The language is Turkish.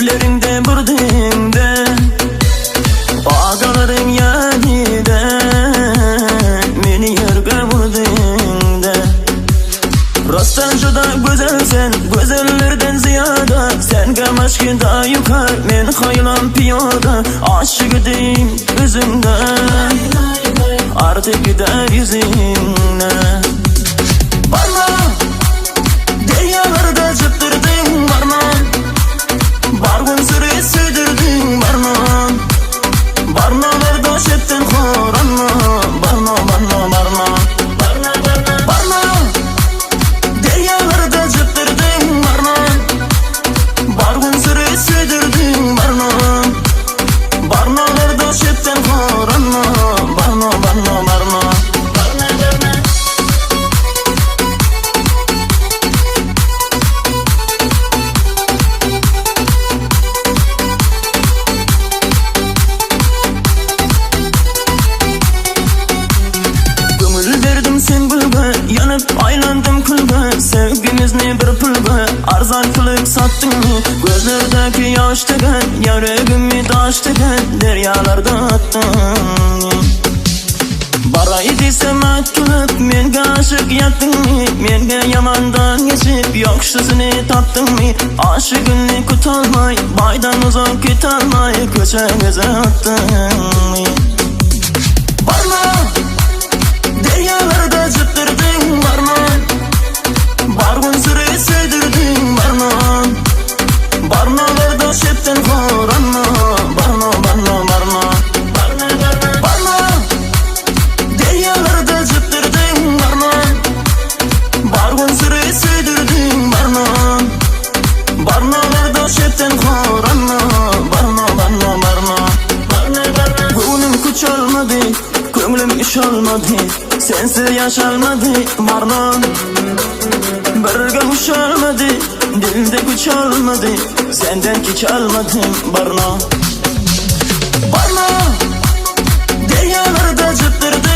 ellerinde burdinde Ağaların yanide Meni yerge vurdinde Rastdan juda güzelsen Güzellerden ziyada Sen gamaşkin da yukar Men haylan piyoda Aşık edeyim özümden Artık gider yüzüne Barma Verdim sen gülbe Yanıp aylandım kulbe. Sevgimizni bir pulbe Arzan kılık sattın Gözlerdeki yaş tegen Yüreğimi taş tegen Deryalarda attın Baray desem atkılıp Menga aşık yattın mı? Menga yamandan geçip Yokşusunu tattın mı? Aşıkını kutalmay Baydan uzak kutalmay Köçenize attın mı olmadı Köngülüm iş olmadı Sensiz yaşalmadı Barna Birga kuş olmadı Dilde güç olmadı Senden hiç almadım Barna Barna Deryalarda cıttırdı